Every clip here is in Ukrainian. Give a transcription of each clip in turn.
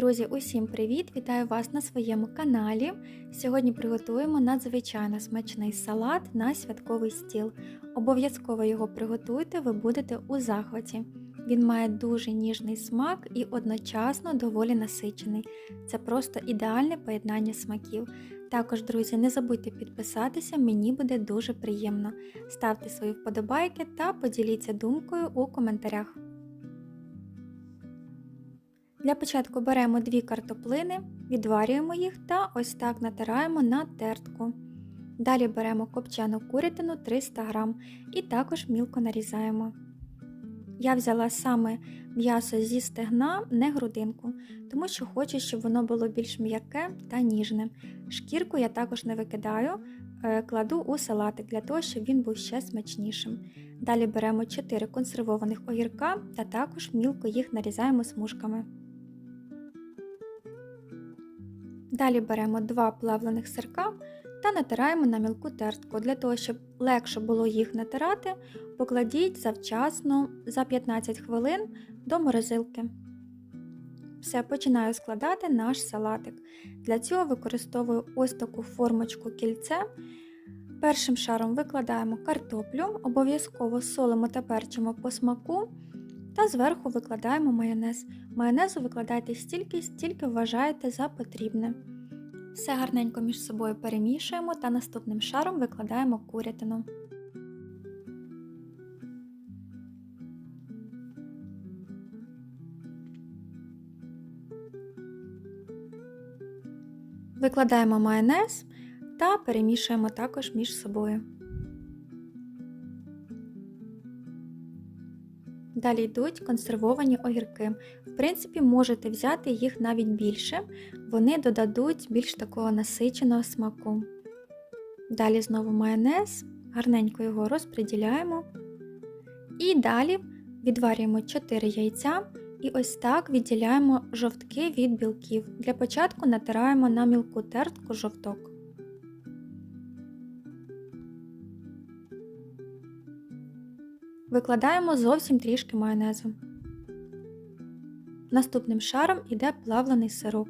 Друзі, усім привіт! Вітаю вас на своєму каналі. Сьогодні приготуємо надзвичайно смачний салат на святковий стіл. Обов'язково його приготуйте, ви будете у захваті. Він має дуже ніжний смак і одночасно доволі насичений. Це просто ідеальне поєднання смаків. Також, друзі, не забудьте підписатися, мені буде дуже приємно. Ставте свої вподобайки та поділіться думкою у коментарях. Для початку беремо дві картоплини, відварюємо їх та ось так натираємо на тертку. Далі беремо копчену курятину 300 г і також мілко нарізаємо. Я взяла саме м'ясо зі стегна, не грудинку, тому що хочу, щоб воно було більш м'яке та ніжне. Шкірку я також не викидаю, е, кладу у салатик для того, щоб він був ще смачнішим. Далі беремо 4 консервованих огірка та також мілко їх нарізаємо смужками. Далі беремо два плавлених сирка та натираємо на мілку тертку. Для того, щоб легше було їх натирати, покладіть завчасно за 15 хвилин до морозилки. Все, починаю складати наш салатик. Для цього використовую ось таку формочку кільце. Першим шаром викладаємо картоплю, обов'язково солимо та перчимо по смаку. Та зверху викладаємо майонез. Майонезу викладайте стільки, стільки вважаєте за потрібне. Все гарненько між собою перемішуємо та наступним шаром викладаємо курятину. Викладаємо майонез та перемішуємо також між собою. Далі йдуть консервовані огірки. В принципі, можете взяти їх навіть більше, вони додадуть більш такого насиченого смаку. Далі знову майонез, гарненько його розподіляємо. І далі відварюємо 4 яйця і ось так відділяємо жовтки від білків. Для початку натираємо на мілку тертку жовток. Викладаємо зовсім трішки майонезу. Наступним шаром йде плавлений сирок.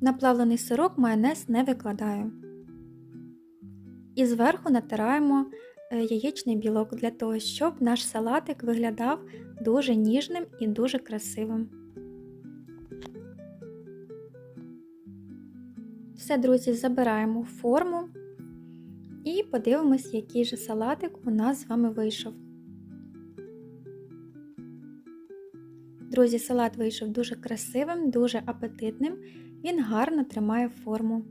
На плавлений сирок майонез не викладаю. І зверху натираємо е, яєчний білок для того, щоб наш салатик виглядав дуже ніжним і дуже красивим. Все, друзі, забираємо форму подивимось, який же салатик у нас з вами вийшов. Друзі, салат вийшов дуже красивим, дуже апетитним, він гарно тримає форму.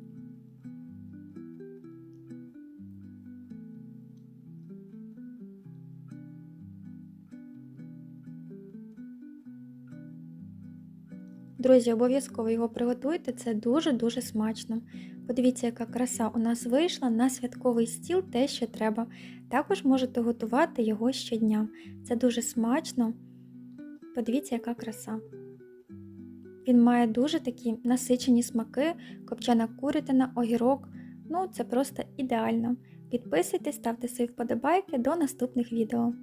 Друзі, обов'язково його приготуйте, це дуже-дуже смачно. Подивіться, яка краса у нас вийшла на святковий стіл те, що треба. Також можете готувати його щодня. Це дуже смачно. Подивіться, яка краса. Він має дуже такі насичені смаки, копчена курятина, огірок. Ну, це просто ідеально. Підписуйтесь, ставте свої вподобайки до наступних відео.